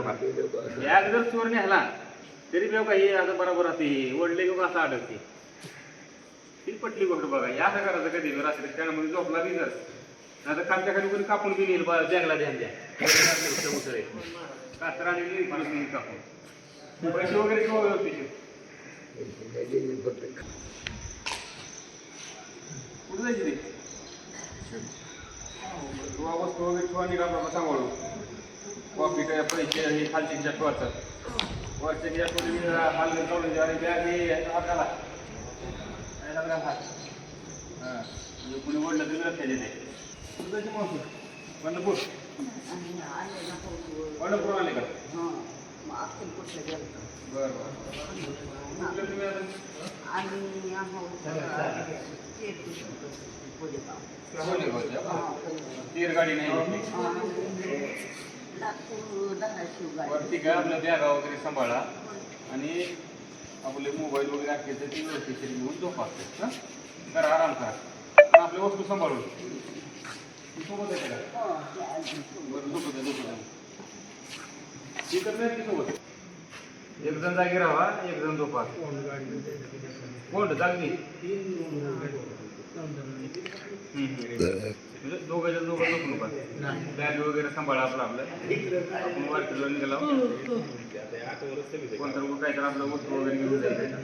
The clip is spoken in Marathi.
बघा बॅग जर चोर नेला तरी बघा हे आता बरोबर असते ओढले की असं अडकते? ती पटली गोष्ट बघा या असं करायचं कधी रात्री त्यामध्ये झोपला बी जर आता कामच्या खाली कोणी कापून बी नेईल बॅगला ध्यान द्या. उतरे कातर आणि परत नेईल कापून. पैसे वगैरे किंवा व्यवस्थित कुठं जायची ते? वस्तू वगैरे ठेवा निघा बाबा सांभाळू. काय पैसे हे खालचे खिशात ठेवायचं वरच्या खिशात कोणी हाल काढून द्या आणि बॅग हे याचा हात. हां. कुणी ओढलं तरी लक्षात येते कुठं जायची मावशी. पंढरपूर. पंढरपूर आले का? बरं बरं. तुम्ही आता? तीर गाडी नाही घेतली. वरती काय आपल्या बॅगा वगैरे सांभाळा. आणि आपले मोबाईल वगैरे असले तर ती व्यवस्थित घेऊन झोपा हां? करा आराम करा. आणि आपल्या वस्तू सांभाळून. सोबत आहे का? बरं झोपत आहे झोपत आहे ती तर नाही सोबत. एक जण जागी राहा एक जण झोपा कोण? जागी दोघं बॅग वगैरे सांभाळा आपलं आपलं आपण वाटलं निघाला कोणतं काय तर आपलं वस्तू वगैरे घेऊन जायचं